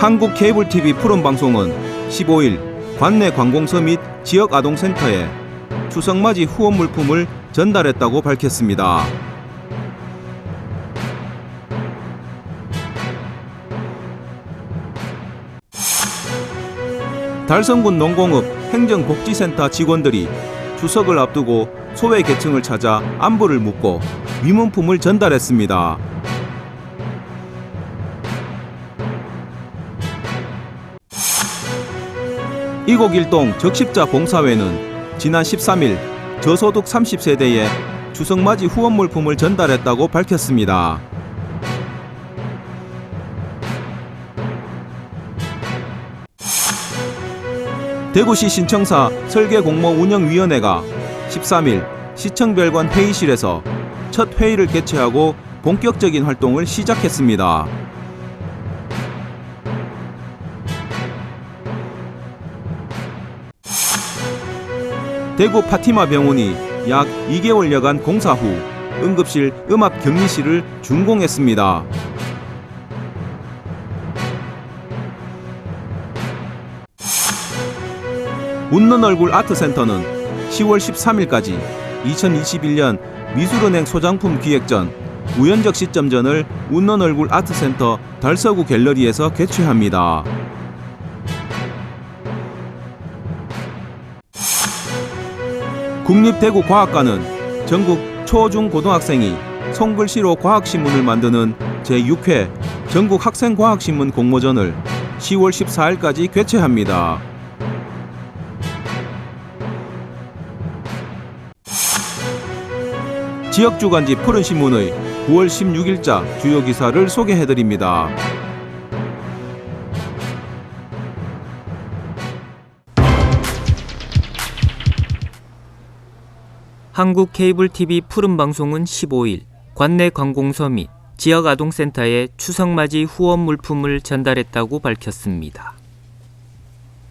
한국 케이블 TV 푸른 방송은 15일 관내 관공서 및 지역 아동센터에 추석맞이 후원 물품을 전달했다고 밝혔습니다. 달성군 농공업 행정복지센터 직원들이 추석을 앞두고 소외 계층을 찾아 안부를 묻고 위문품을 전달했습니다. 이곡일동 적십자 봉사회는 지난 13일 저소득 30세대에 추석맞이 후원 물품을 전달했다고 밝혔습니다. 대구시 신청사 설계공모 운영위원회가 13일 시청별관 회의실에서 첫 회의를 개최하고 본격적인 활동을 시작했습니다. 대구 파티마 병원이 약 2개월여간 공사 후 응급실 음압 격리실을 준공했습니다. 웃는 얼굴 아트센터는 10월 13일까지 2021년 미술은행 소장품 기획전 우연적 시점전을 웃는 얼굴 아트센터 달서구 갤러리에서 개최합니다. 국립대구과학관은 전국 초, 중, 고등학생이 손글씨로 과학신문을 만드는 제6회 전국 학생과학신문 공모전을 10월 14일까지 개최합니다. 지역주간지 푸른신문의 9월 16일자 주요 기사를 소개해드립니다. 한국 케이블 TV 푸른 방송은 15일 관내 관공서 및 지역 아동센터에 추석맞이 후원 물품을 전달했다고 밝혔습니다.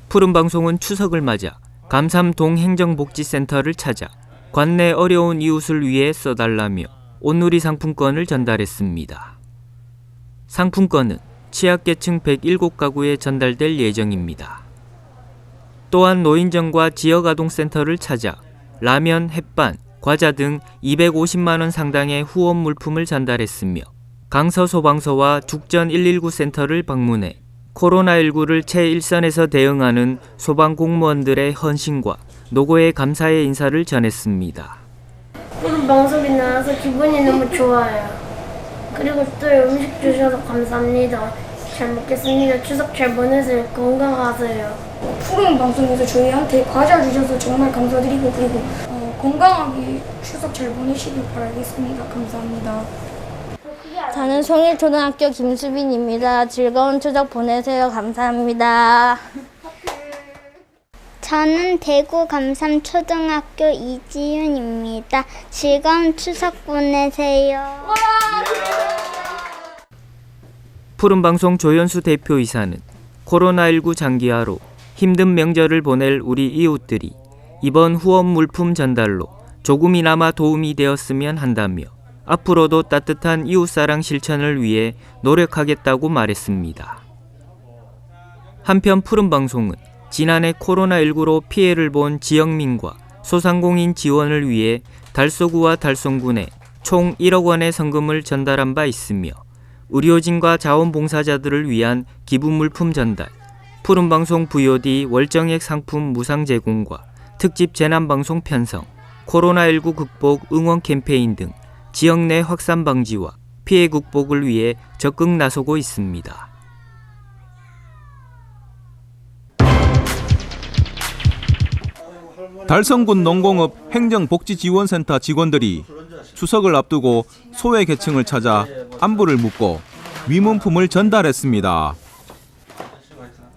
푸른 방송은 추석을 맞아 감삼동 행정복지센터를 찾아 관내 어려운 이웃을 위해 써달라며 온누리 상품권을 전달했습니다. 상품권은 취약계층 107가구에 전달될 예정입니다. 또한 노인정과 지역아동센터를 찾아 라면, 햇반, 과자 등 250만 원 상당의 후원 물품을 전달했으며 강서 소방서와 죽전 119 센터를 방문해 코로나19를 최일선에서 대응하는 소방 공무원들의 헌신과 노고의 감사의 인사를 전했습니다. 오늘 방송이 나와서 기분이 너무 좋아요. 그리고 또 음식 주셔서 감사합니다. 잘 먹겠습니다. 추석 잘 보내세요. 건강하세요. 푸른 방송에서 저희한테 과자 주셔서 정말 감사드리고 그리고 어, 건강하게 추석 잘 보내시길 바라겠습니다. 감사합니다. 저는 송일초등학교 김수빈입니다. 즐거운 추석 보내세요. 감사합니다. 저는 대구 감삼초등학교 이지윤입니다. 즐거운 추석 보내세요. 푸른 방송 조연수 대표이사는 코로나19 장기화로 힘든 명절을 보낼 우리 이웃들이 이번 후원 물품 전달로 조금이나마 도움이 되었으면 한다며 앞으로도 따뜻한 이웃사랑 실천을 위해 노력하겠다고 말했습니다. 한편 푸른 방송은 지난해 코로나19로 피해를 본 지역민과 소상공인 지원을 위해 달서구와 달성군에 총 1억 원의 성금을 전달한 바 있으며 의료진과 자원봉사자들을 위한 기부 물품 전달, 푸른방송 VOD 월정액 상품 무상 제공과 특집 재난방송 편성, 코로나19 극복 응원 캠페인 등 지역 내 확산 방지와 피해 극복을 위해 적극 나서고 있습니다. 달성군 농공업 행정복지지원센터 직원들이 추석을 앞두고 소외 계층을 찾아 안부를 묻고 위문품을 전달했습니다.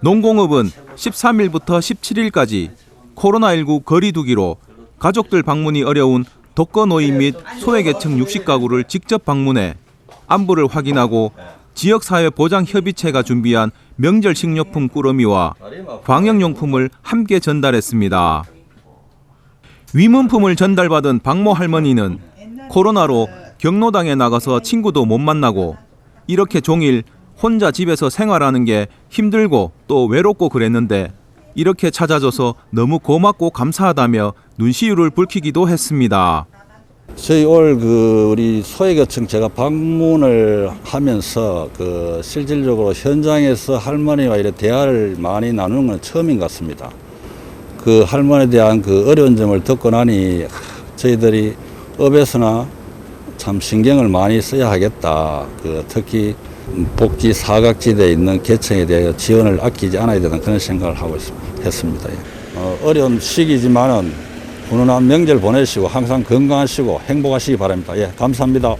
농공업은 13일부터 17일까지 코로나19 거리두기로 가족들 방문이 어려운 독거 노인 및 소외 계층 60가구를 직접 방문해 안부를 확인하고 지역사회 보장협의체가 준비한 명절 식료품 꾸러미와 광역용품을 함께 전달했습니다. 위문품을 전달받은 박모 할머니는 코로나로 경로당에 나가서 친구도 못 만나고 이렇게 종일 혼자 집에서 생활하는 게 힘들고 또 외롭고 그랬는데 이렇게 찾아줘서 너무 고맙고 감사하다며 눈시울을 붉히기도 했습니다. 저희 올 그 우리 소외계층 제가 방문을 하면서 그 실질적으로 현장에서 할머니와 이렇게 대화를 많이 나누는 건 처음인 것 같습니다. 그 할머니에 대한 그 어려운 점을 듣고 나니 저희들이 업에서나 참 신경을 많이 써야 하겠다. 그 특히 복지 사각지대에 있는 계층에 대해 지원을 아끼지 않아야 되는 그런 생각을 하고 있습니다. 예. 어, 어려운 시기지만은 훈훈한 명절 보내시고 항상 건강하시고 행복하시기 바랍니다. 예, 감사합니다.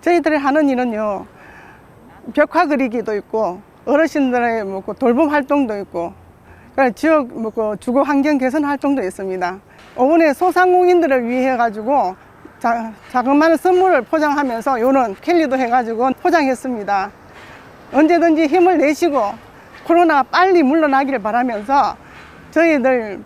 저희들이 하는 일은요 벽화 그리기도 있고 어르신들의 뭐그 돌봄 활동도 있고 그리고 지역 뭐그 주거 환경 개선 활동도 있습니다. 오은의 소상공인들을 위해 가지고 자, 자그마한 선물을 포장하면서 요런 캘리도 해가지고 포장했습니다. 언제든지 힘을 내시고 코로나가 빨리 물러나기를 바라면서 저희들과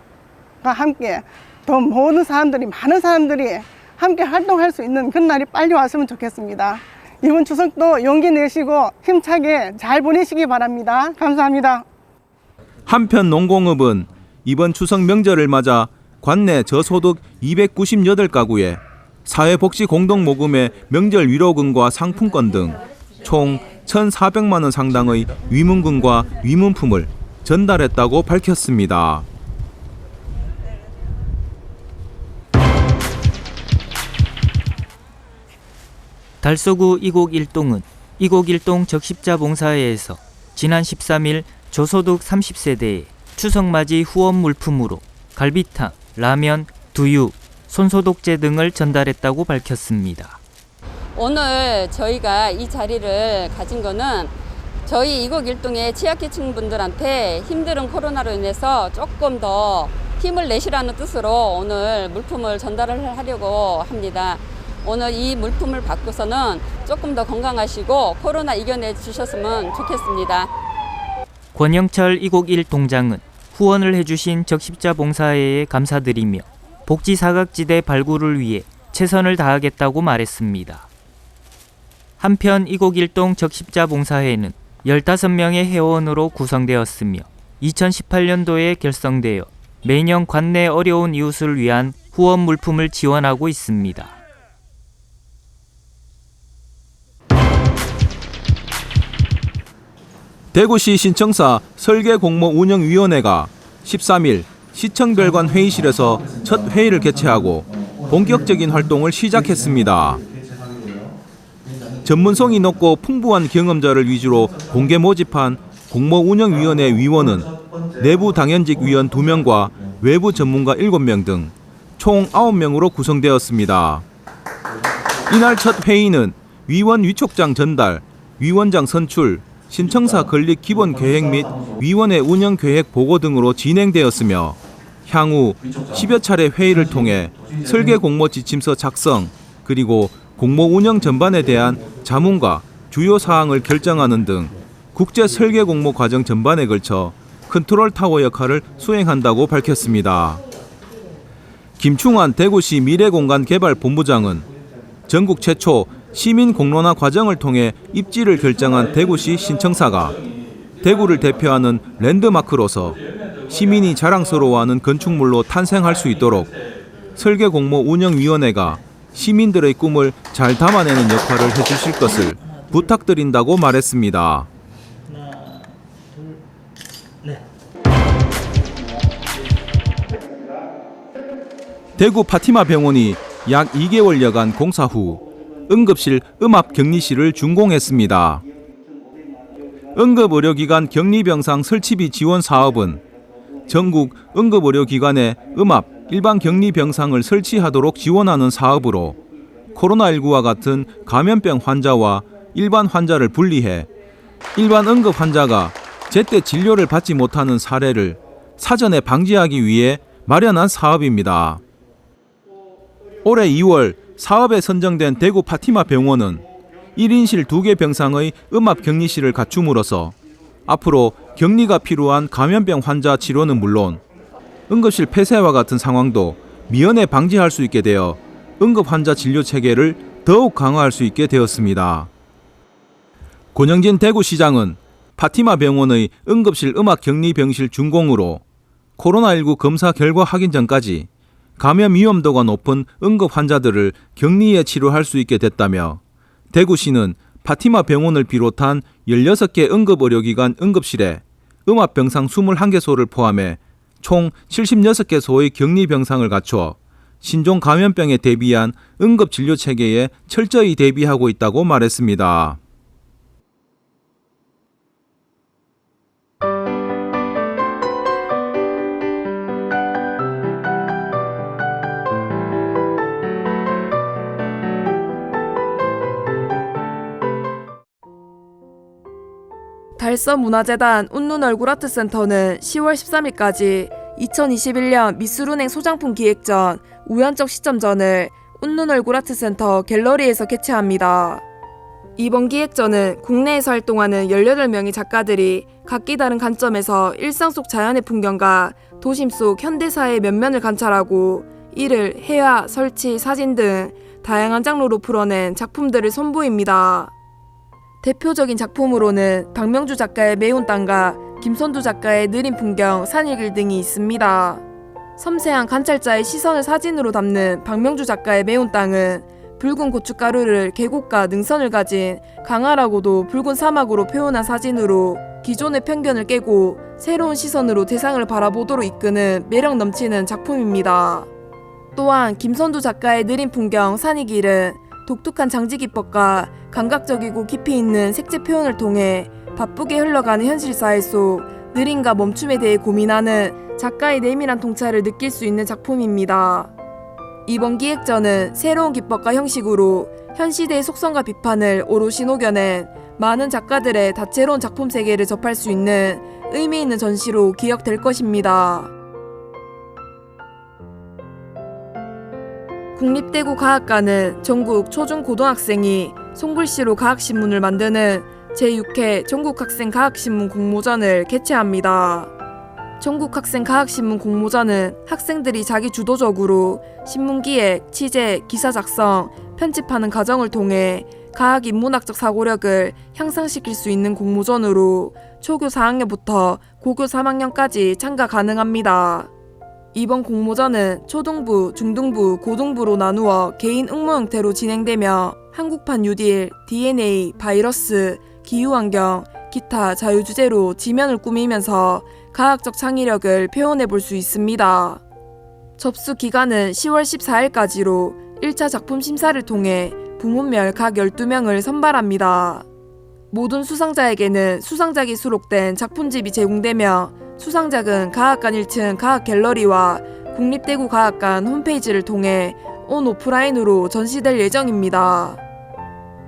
함께 더 모든 사람들이 많은 사람들이 함께 활동할 수 있는 그런 날이 빨리 왔으면 좋겠습니다. 이번 추석도 용기 내시고 힘차게 잘 보내시기 바랍니다. 감사합니다. 한편 농공업은 이번 추석 명절을 맞아 관내 저소득 298가구에 사회복지 공동모금의 명절 위로금과 상품권 등 총 1,400만 원 상당의 위문금과 위문품을 전달했다고 밝혔습니다. 달서구 이곡 일동은 이곡 일동 적십자 봉사회에서 지난 13일 저소득 30세대에 추석맞이 후원 물품으로 갈비탕, 라면, 두유, 손소독제 등을 전달했다고 밝혔습니다. 오늘 저희가 이 자리를 가진 거는 저희 이곡 일동의 취약계층 분들한테 힘든 코로나로 인해서 조금 더 힘을 내시라는 뜻으로 오늘 물품을 전달을 하려고 합니다. 오늘 이 물품을 받고서는 조금 더 건강하시고 코로나 이겨내 주셨으면 좋겠습니다. 권영철 이곡 일 동장은 후원을 해주신 적십자 봉사회에 감사드리며 복지 사각지대 발굴을 위해 최선을 다하겠다고 말했습니다. 한편 이곡 일동 적십자 봉사회는 15명의 회원으로 구성되었으며 2018년도에 결성되어 매년 관내 어려운 이웃을 위한 후원 물품을 지원하고 있습니다. 대구시 신청사 설계공모 운영위원회가 13일 시청별관 회의실에서 첫 회의를 개최하고 본격적인 활동을 시작했습니다. 전문성이 높고 풍부한 경험자를 위주로 공개 모집한 공모운영위원회 위원은 내부 당연직 위원 2명과 외부 전문가 7명 등 총 9명으로 구성되었습니다. 이날 첫 회의는 위원 위촉장 전달, 위원장 선출, 신청사 건립 기본 계획 및 위원회 운영 계획 보고 등으로 진행되었으며 향후 10여 차례 회의를 통해 설계 공모 지침서 작성 그리고 공모 운영 전반에 대한 자문과 주요 사항을 결정하는 등 국제 설계 공모 과정 전반에 걸쳐 컨트롤 타워 역할을 수행한다고 밝혔습니다. 김충환 대구시 미래공간개발본부장은 전국 최초 시민 공론화 과정을 통해 입지를 결정한 대구시 신청사가 대구를 대표하는 랜드마크로서 시민이 자랑스러워하는 건축물로 탄생할 수 있도록 설계 공모 운영위원회가 시민들의 꿈을 잘 담아내는 역할을 해주실 것을 부탁드린다고 말했습니다. 대구 파티마 병원이 약 2개월여간 공사 후 응급실 음압 격리실을 준공했습니다. 응급의료기관 격리병상 설치비 지원 사업은 전국 응급의료기관에 음압 일반 격리병상을 설치하도록 지원하는 사업으로 코로나19와 같은 감염병 환자와 일반 환자를 분리해 일반 응급 환자가 제때 진료를 받지 못하는 사례를 사전에 방지하기 위해 마련한 사업입니다. 올해 2월 사업에 선정된 대구 파티마 병원은 1인실 2개 병상의 음압 격리실을 갖춤으로써 앞으로 격리가 필요한 감염병 환자 치료는 물론 응급실 폐쇄와 같은 상황도 미연에 방지할 수 있게 되어 응급 환자 진료 체계를 더욱 강화할 수 있게 되었습니다. 권영진 대구시장은 파티마 병원의 응급실 음악 격리 병실 준공으로 코로나19 검사 결과 확인 전까지 감염 위험도가 높은 응급 환자들을 격리에 치료할 수 있게 됐다며 대구시는 파티마 병원을 비롯한 16개 응급의료기관 응급실에 음압병상 21개소를 포함해 총 76개소의 격리병상을 갖춰 신종 감염병에 대비한 응급진료 체계에 철저히 대비하고 있다고 말했습니다. 달서문화재단 웃는 얼굴 아트센터는 10월 13일까지 2021년 미술은행 소장품 기획전 우연적 시점전을 웃는 얼굴 아트센터 갤러리에서 개최합니다. 이번 기획전은 국내에서 활동하는 18명의 작가들이 각기 다른 관점에서 일상 속 자연의 풍경과 도심 속 현대사의 면면을 관찰하고 이를 해화, 설치, 사진 등 다양한 장르로 풀어낸 작품들을 선보입니다. 대표적인 작품으로는 박명주 작가의 매운 땅과 김선두 작가의 느린 풍경, 산일길 등이 있습니다. 섬세한 관찰자의 시선을 사진으로 담는 박명주 작가의 매운 땅은 붉은 고춧가루를 계곡과 능선을 가진 강하라고도 붉은 사막으로 표현한 사진으로 기존의 편견을 깨고 새로운 시선으로 대상을 바라보도록 이끄는 매력 넘치는 작품입니다. 또한 김선두 작가의 느린 풍경 산이길은 독특한 장지 기법과 감각적이고 깊이 있는 색채 표현을 통해 바쁘게 흘러가는 현실 사회 속 느림과 멈춤에 대해 고민하는 작가의 내밀한 통찰을 느낄 수 있는 작품입니다. 이번 기획전은 새로운 기법과 형식으로 현 시대의 속성과 비판을 오롯이 녹여낸 많은 작가들의 다채로운 작품 세계를 접할 수 있는 의미 있는 전시로 기억될 것입니다. 국립대구 과학관은 전국 초중고등학생이 손글씨로 과학신문을 만드는 제6회 전국학생 과학신문 공모전을 개최합니다. 전국학생 과학신문 공모전은 학생들이 자기 주도적으로 신문 기획, 취재, 기사 작성, 편집하는 과정을 통해 과학 인문학적 사고력을 향상시킬 수 있는 공모전으로 초교 4학년부터 고교 3학년까지 참가 가능합니다. 이번 공모전은 초등부, 중등부, 고등부로 나누어 개인 응모 형태로 진행되며 한국판 뉴딜, DNA, 바이러스, 기후환경, 기타 자유 주제로 지면을 꾸미면서 과학적 창의력을 표현해 볼 수 있습니다. 접수 기간은 10월 14일까지로 1차 작품 심사를 통해 부문별 각 12명을 선발합니다. 모든 수상자에게는 수상작이 수록된 작품집이 제공되며 수상작은 과학관 1층 과학 갤러리와 국립대구 과학관 홈페이지를 통해 온 오프라인으로 전시될 예정입니다.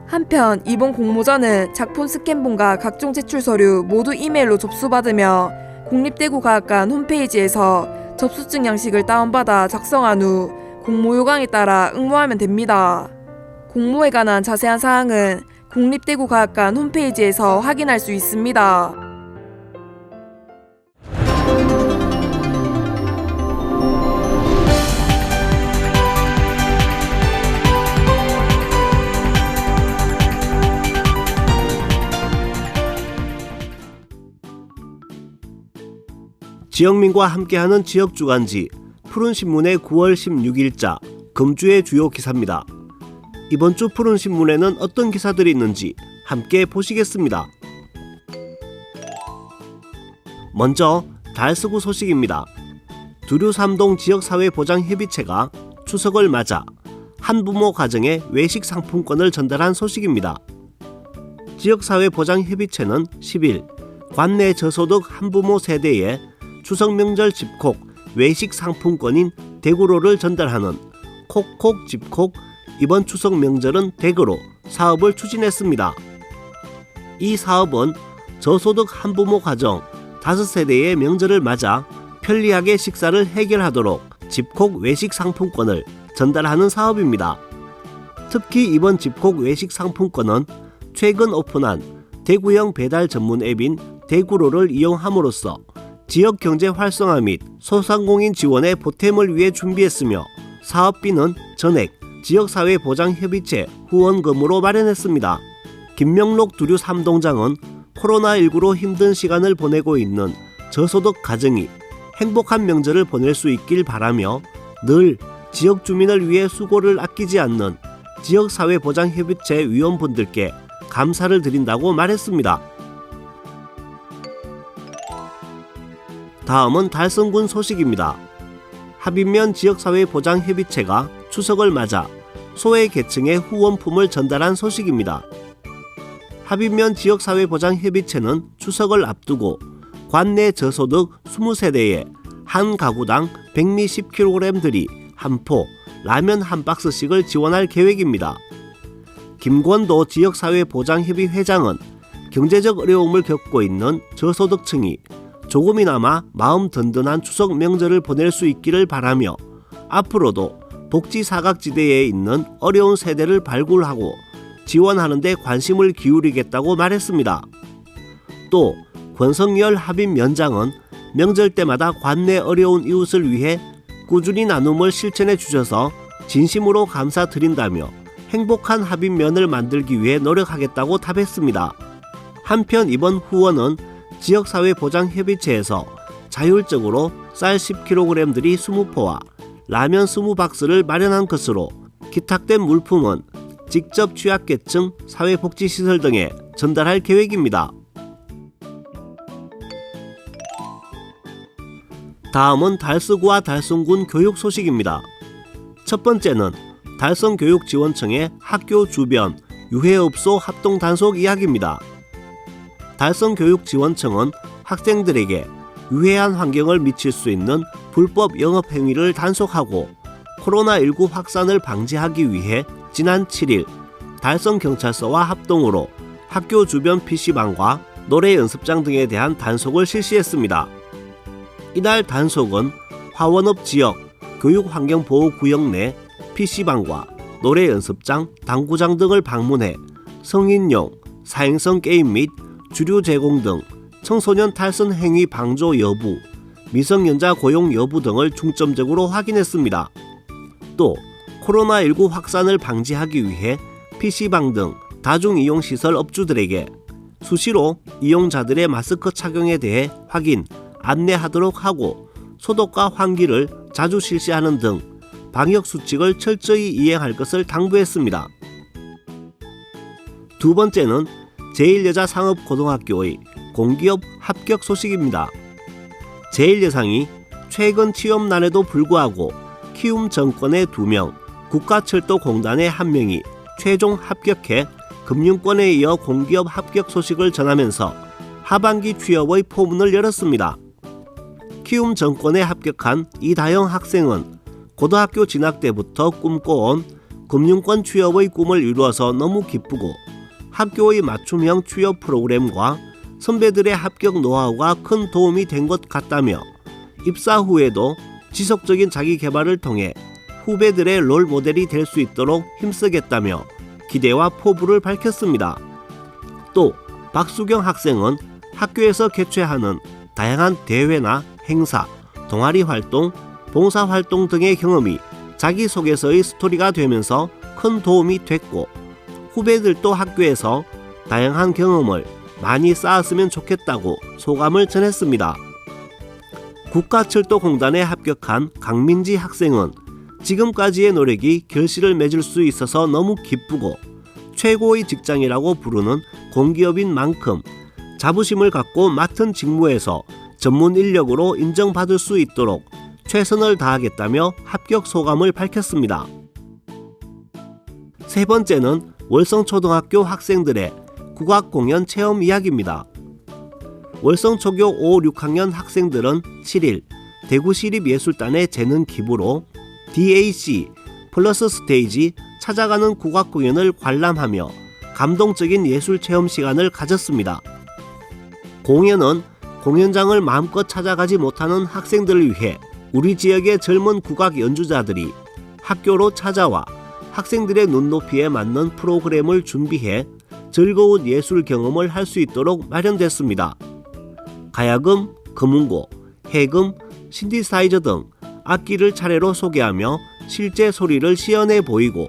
한편 이번 공모전은 작품 스캔본과 각종 제출 서류 모두 이메일로 접수받으며 국립대구 과학관 홈페이지에서 접수증 양식을 다운받아 작성한 후 공모 요강에 따라 응모하면 됩니다. 공모에 관한 자세한 사항은 국립대구 과학관 홈페이지에서 확인할 수 있습니다. 지영민과 함께하는 지역 주간지 푸른 신문의 9월 16일자 금주의 주요 기사입니다. 이번 주 푸른 신문에는 어떤 기사들이 있는지 함께 보시겠습니다. 먼저 달서구 소식입니다. 두류 삼동 지역사회보장협의체가 추석을 맞아 한부모 가정에 외식 상품권을 전달한 소식입니다. 지역사회보장협의체는 10일 관내 저소득 한부모 세대에 추석 명절 집콕 외식 상품권인 대구로를 전달하는 콕콕 집콕 이번 추석 명절은 댁으로 사업을 추진했습니다. 이 사업은 저소득 한부모 가정 5세대의 명절을 맞아 편리하게 식사를 해결하도록 집콕 외식 상품권을 전달하는 사업입니다. 특히 이번 집콕 외식 상품권은 최근 오픈한 대구형 배달 전문 앱인 대구로를 이용함으로써 지역 경제 활성화 및 소상공인 지원에 보탬을 위해 준비했으며 사업비는 전액 지역사회보장협의체 후원금으로 마련했습니다. 김명록 두류 3동장은 코로나19로 힘든 시간을 보내고 있는 저소득 가정이 행복한 명절을 보낼 수 있길 바라며 늘 지역 주민을 위해 수고를 아끼지 않는 지역사회보장협의체 위원분들께 감사를 드린다고 말했습니다. 다음은 달성군 소식입니다. 합인면 지역사회보장협의체가 추석을 맞아 소외 계층에 후원품을 전달한 소식입니다. 합인면 지역사회보장협의체는 추석을 앞두고 관내 저소득 20세대에 한 가구당 백미 10kg들이 한 포, 라면 한 박스씩을 지원할 계획입니다. 김권도 지역사회보장협의 회장은 경제적 어려움을 겪고 있는 저소득층이 조금이나마 마음 든든한 추석 명절을 보낼 수 있기를 바라며 앞으로도 복지 사각지대에 있는 어려운 세대를 발굴하고 지원하는 데 관심을 기울이겠다고 말했습니다. 또 권성열 합인 면장은 명절 때마다 관내 어려운 이웃을 위해 꾸준히 나눔을 실천해 주셔서 진심으로 감사드린다며 행복한 합인면을 만들기 위해 노력하겠다고 답했습니다. 한편 이번 후원은 지역사회보장협의체에서 자율적으로 쌀 10kg들이 20포와 라면 20박스를 마련한 것으로 기탁된 물품은 직접 취약계층 사회복지시설 등에 전달할 계획입니다. 다음은 달서구와 달성군 교육 소식입니다. 첫 번째는 달성교육지원청의 학교 주변 유해업소 합동 단속 이야기입니다. 달성교육지원청은 학생들에게 유해한 환경을 미칠 수 있는 불법 영업 행위를 단속하고 코로나19 확산을 방지하기 위해 지난 7일 달성경찰서와 합동으로 학교 주변 PC방과 노래 연습장 등에 대한 단속을 실시했습니다. 이날 단속은 화원읍 지역 교육환경보호구역 내 PC방과 노래 연습장, 당구장 등을 방문해 성인용, 사행성 게임 및 주류 제공 등 청소년 탈선 행위 방조 여부, 미성년자 고용 여부 등을 중점적으로 확인했습니다. 또 코로나19 확산을 방지하기 위해 PC방 등 다중이용시설 업주들에게 수시로 이용자들의 마스크 착용에 대해 확인, 안내하도록 하고 소독과 환기를 자주 실시하는 등 방역 수칙을 철저히 이행할 것을 당부했습니다. 두 번째는 제1여자상업고등학교의 공기업 합격 소식입니다. 제1여상이 최근 취업난에도 불구하고 키움 정권의 2명, 국가철도공단의 1명이 최종 합격해 금융권에 이어 공기업 합격 소식을 전하면서 하반기 취업의 포문을 열었습니다. 키움 정권에 합격한 이다영 학생은 고등학교 진학 때부터 꿈꿔온 금융권 취업의 꿈을 이루어서 너무 기쁘고 학교의 맞춤형 취업 프로그램과 선배들의 합격 노하우가 큰 도움이 된 것 같다며 입사 후에도 지속적인 자기 개발을 통해 후배들의 롤 모델이 될 수 있도록 힘쓰겠다며 기대와 포부를 밝혔습니다. 또 박수경 학생은 학교에서 개최하는 다양한 대회나 행사, 동아리 활동, 봉사 활동 등의 경험이 자기소개서의 스토리가 되면서 큰 도움이 됐고 후배들도 학교에서 다양한 경험을 많이 쌓았으면 좋겠다고 소감을 전했습니다. 국가철도공단에 합격한 강민지 학생은 지금까지의 노력이 결실을 맺을 수 있어서 너무 기쁘고 최고의 직장이라고 부르는 공기업인 만큼 자부심을 갖고 맡은 직무에서 전문 인력으로 인정받을 수 있도록 최선을 다하겠다며 합격 소감을 밝혔습니다. 세 번째는 월성초등학교 학생들의 국악 공연 체험 이야기입니다. 월성초교 5, 6학년 학생들은 7일 대구시립예술단의 재능 기부로 DAC 플러스 스테이지 찾아가는 국악 공연을 관람하며 감동적인 예술 체험 시간을 가졌습니다. 공연은 공연장을 마음껏 찾아가지 못하는 학생들을 위해 우리 지역의 젊은 국악 연주자들이 학교로 찾아와 학생들의 눈높이에 맞는 프로그램을 준비해 즐거운 예술 경험을 할 수 있도록 마련됐습니다. 가야금, 금운고, 해금, 신디사이저 등 악기를 차례로 소개하며 실제 소리를 시연해 보이고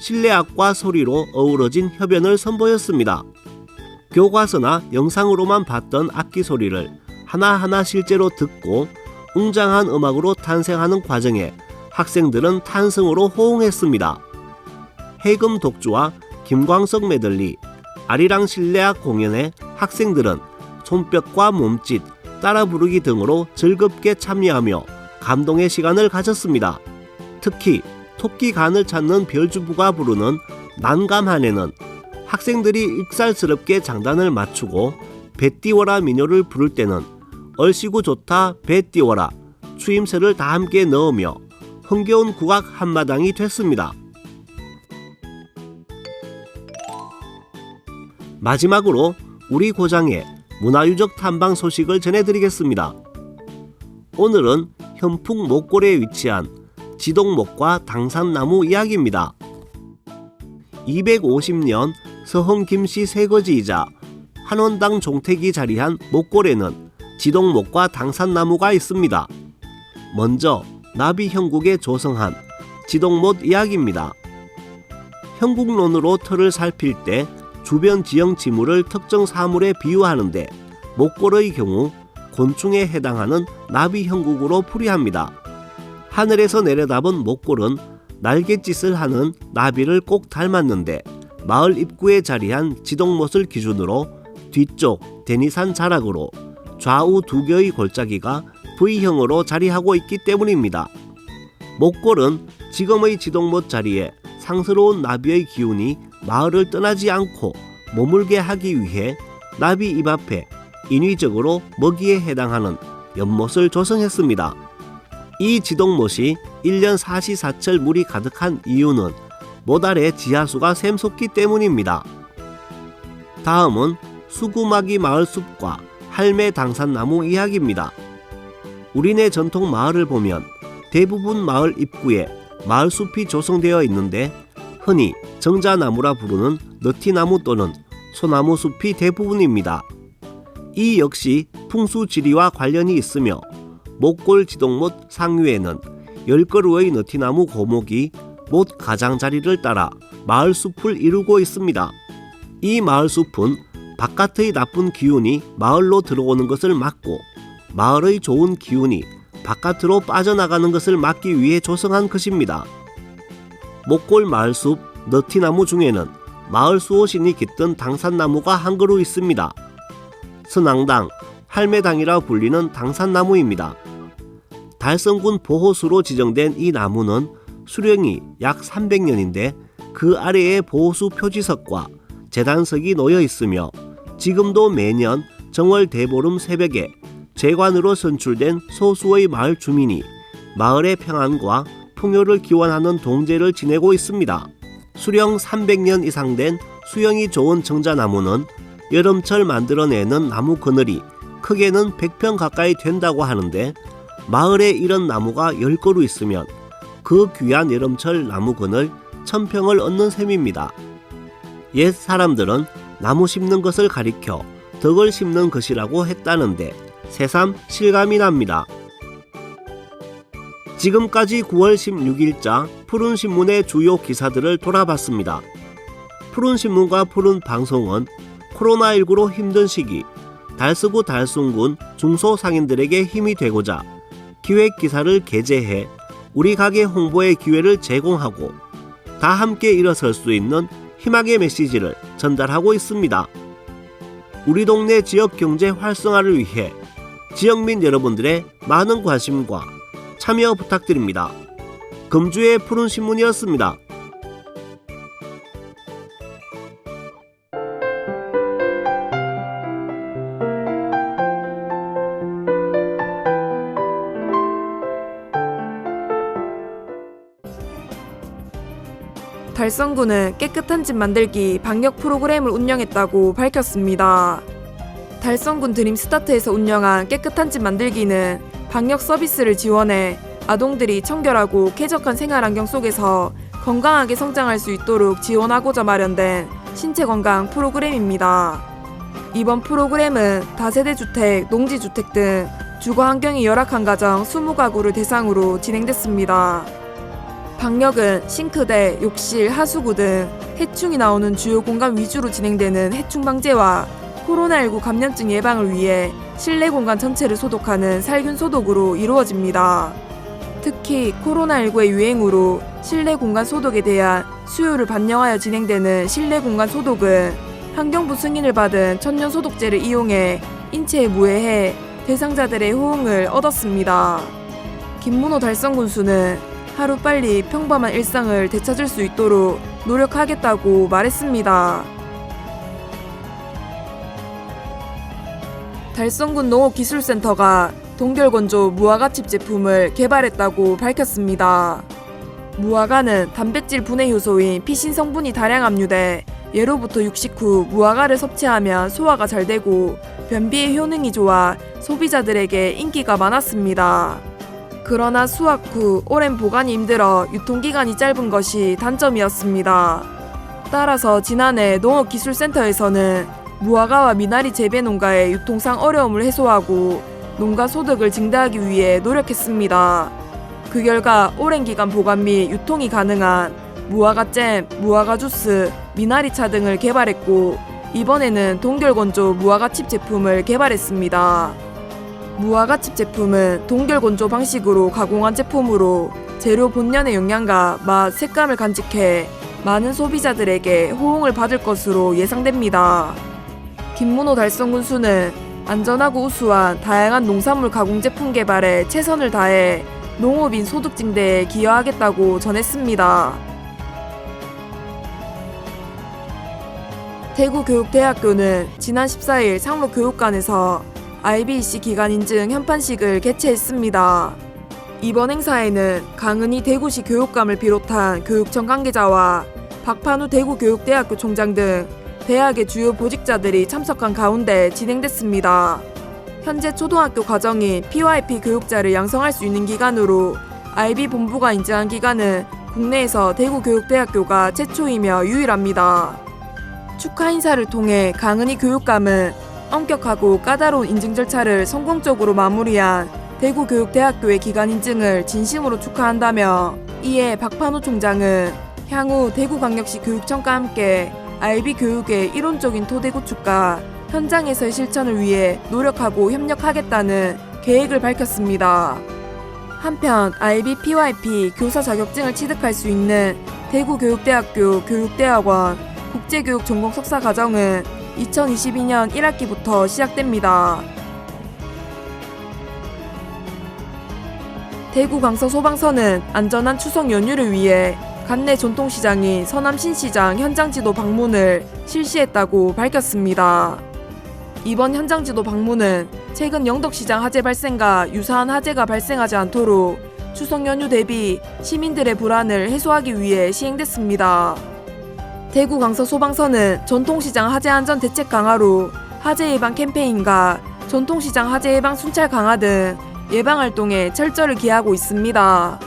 실내악과 소리로 어우러진 협연을 선보였습니다. 교과서나 영상으로만 봤던 악기 소리를 하나하나 실제로 듣고 웅장한 음악으로 탄생하는 과정에 학생들은 탄성으로 호응했습니다. 해금 독주와 김광석 메들리, 아리랑 실내악 공연에 학생들은 손뼉과 몸짓, 따라 부르기 등으로 즐겁게 참여하며 감동의 시간을 가졌습니다. 특히 토끼 간을 찾는 별주부가 부르는 난감한에는 학생들이 익살스럽게 장단을 맞추고 배 띄워라 민요를 부를 때는 얼씨구 좋다 배 띄워라 추임새를 다 함께 넣으며 흥겨운 국악 한마당이 됐습니다. 마지막으로 우리 고장의 문화유적 탐방 소식을 전해드리겠습니다. 오늘은 현풍 목골에 위치한 지동목과 당산나무 이야기입니다. 250년 서흥 김씨 세거지이자 한원당 종택이 자리한 목골에는 지동목과 당산나무가 있습니다. 먼저 나비 형국에 조성한 지동못 이야기입니다. 형국론으로 틀을 살필 때 주변 지형 지물을 특정 사물에 비유하는데 목골의 경우 곤충에 해당하는 나비 형국으로 풀이합니다. 하늘에서 내려다본 목골은 날갯짓을 하는 나비를 꼭 닮았는데 마을 입구에 자리한 지동못을 기준으로 뒤쪽 대니산 자락으로 좌우 두 개의 골짜기가 V형으로 자리하고 있기 때문입니다. 목골은 지금의 지동못 자리에 상스러운 나비의 기운이 마을을 떠나지 않고 머물게 하기 위해 나비 입 앞에 인위적으로 먹이에 해당하는 연못을 조성했습니다. 이 지동못이 1년 사시사철 물이 가득한 이유는 못 아래 지하수가 샘솟기 때문입니다. 다음은 수구마기 마을 숲과 할매 당산나무 이야기입니다. 우리네 전통 마을을 보면 대부분 마을 입구에 마을 숲이 조성되어 있는데 흔히 정자나무라 부르는 너티나무 또는 소나무 숲이 대부분입니다. 이 역시 풍수 지리와 관련이 있으며 목골 지동못 상류에는 열 그루의 너티나무 고목이 못 가장자리를 따라 마을 숲을 이루고 있습니다. 이 마을 숲은 바깥의 나쁜 기운이 마을로 들어오는 것을 막고 마을의 좋은 기운이 바깥으로 빠져나가는 것을 막기 위해 조성한 것입니다. 목골 마을숲 너티나무 중에는 마을 수호신이 깃든 당산나무가 한 그루 있습니다. 선앙당, 할매당이라 불리는 당산나무입니다. 달성군 보호수로 지정된 이 나무는 수령이 약 300년인데 그 아래에 보호수 표지석과 재단석이 놓여 있으며 지금도 매년 정월 대보름 새벽에 재관으로 선출된 소수의 마을 주민이 마을의 평안과 풍요를 기원하는 동제를 지내고 있습니다. 수령 300년 이상 된 수영이 좋은 정자나무는 여름철 만들어내는 나무 그늘이 크게는 100평 가까이 된다고 하는데 마을에 이런 나무가 10그루 있으면 그 귀한 여름철 나무 그늘 1000평을 얻는 셈입니다. 옛 사람들은 나무 심는 것을 가리켜 덕을 심는 것이라고 했다는데 새삼 실감이 납니다. 지금까지 9월 16일자 푸른 신문의 주요 기사들을 돌아봤습니다. 푸른 신문과 푸른 방송은 코로나19로 힘든 시기 달서구 달순군 중소상인들에게 힘이 되고자 기획 기사를 게재해 우리 가게 홍보의 기회를 제공하고 다 함께 일어설 수 있는 희망의 메시지를 전달하고 있습니다. 우리 동네 지역 경제 활성화를 위해 지역민 여러분들의 많은 관심과 참여 부탁드립니다. 금주의 푸른 신문이었습니다. 달성구는 깨끗한 집 만들기 방역 프로그램을 운영했다고 밝혔습니다. 달성군 드림스타트에서 운영한 깨끗한 집 만들기는 방역 서비스를 지원해 아동들이 청결하고 쾌적한 생활 환경 속에서 건강하게 성장할 수 있도록 지원하고자 마련된 신체 건강 프로그램입니다. 이번 프로그램은 다세대 주택, 농지 주택 등 주거 환경이 열악한 가정 20가구를 대상으로 진행됐습니다. 방역은 싱크대, 욕실, 하수구 등 해충이 나오는 주요 공간 위주로 진행되는 해충 방제와 코로나19 감염증 예방을 위해 실내 공간 전체를 소독하는 살균 소독으로 이루어집니다. 특히 코로나19의 유행으로 실내 공간 소독에 대한 수요를 반영하여 진행되는 실내 공간 소독은 환경부 승인을 받은 천연 소독제를 이용해 인체에 무해해 대상자들의 호응을 얻었습니다. 김문호 달성 군수는 하루빨리 평범한 일상을 되찾을 수 있도록 노력하겠다고 말했습니다. 달성군 농업기술센터가 동결건조 무화과칩 제품을 개발했다고 밝혔습니다. 무화과는 단백질 분해 효소인 피신 성분이 다량 함유돼 예로부터 육식 후 무화과를 섭취하면 소화가 잘 되고 변비의 효능이 좋아 소비자들에게 인기가 많았습니다. 그러나 수확 후 오랜 보관이 힘들어 유통기간이 짧은 것이 단점이었습니다. 따라서 지난해 농업기술센터에서는 무화과와 미나리 재배 농가의 유통상 어려움을 해소하고 농가 소득을 증대하기 위해 노력했습니다. 그 결과 오랜 기간 보관 및 유통이 가능한 무화과 잼, 무화과 주스, 미나리차 등을 개발했고 이번에는 동결건조 무화과 칩 제품을 개발했습니다. 무화과 칩 제품은 동결건조 방식으로 가공한 제품으로 재료 본연의 영양과 맛, 색감을 간직해 많은 소비자들에게 호응을 받을 것으로 예상됩니다. 김문호 달성 군수는 안전하고 우수한 다양한 농산물 가공 제품 개발에 최선을 다해 농업인 소득 증대에 기여하겠다고 전했습니다. 대구교육대학교는 지난 14일 상로교육관에서 IBC 기간 인증 현판식을 개최했습니다. 이번 행사에는 강은희 대구시 교육감을 비롯한 교육청 관계자와 박판우 대구교육대학교 총장 등 대학의 주요 보직자들이 참석한 가운데 진행됐습니다. 현재 초등학교 과정인 PYP 교육자를 양성할 수 있는 기간으로 IB 본부가 인증한 기간은 국내에서 대구교육대학교가 최초이며 유일합니다. 축하 인사를 통해 강은희 교육감은 엄격하고 까다로운 인증 절차를 성공적으로 마무리한 대구교육대학교의 기간 인증을 진심으로 축하한다며 이에 박판호 총장은 향후 대구광역시 교육청과 함께 IB 교육의 이론적인 토대 구축과 현장에서의 실천을 위해 노력하고 협력하겠다는 계획을 밝혔습니다. 한편 IB PYP 교사 자격증을 취득할 수 있는 대구교육대학교 교육대학원 국제교육 전공 석사 과정은 2022년 1학기부터 시작됩니다. 대구 강서 소방서는 안전한 추석 연휴를 위해 관내 전통시장인 서남 신시장 현장지도 방문을 실시했다고 밝혔습니다. 이번 현장지도 방문은 최근 영덕시장 화재 발생과 유사한 화재가 발생하지 않도록 추석 연휴 대비 시민들의 불안을 해소하기 위해 시행됐습니다. 대구 강서 소방서는 전통시장 화재 안전 대책 강화로 화재 예방 캠페인과 전통시장 화재 예방 순찰 강화 등 예방 활동에 철저를 기하고 있습니다.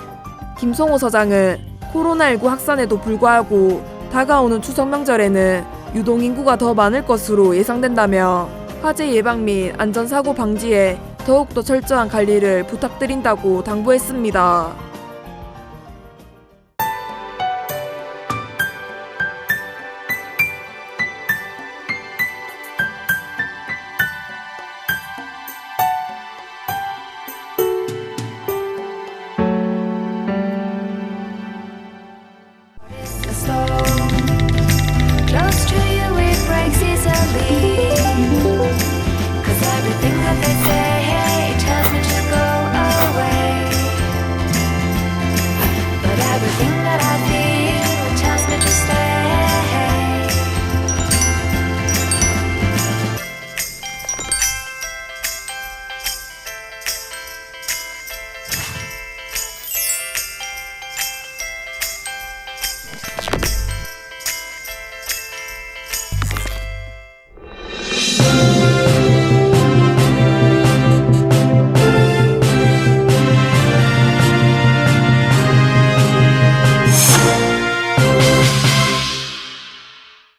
김성호 서장은 코로나19 확산에도 불구하고 다가오는 추석 명절에는 유동 인구가 더 많을 것으로 예상된다며 화재 예방 및 안전사고 방지에 더욱더 철저한 관리를 부탁드린다고 당부했습니다.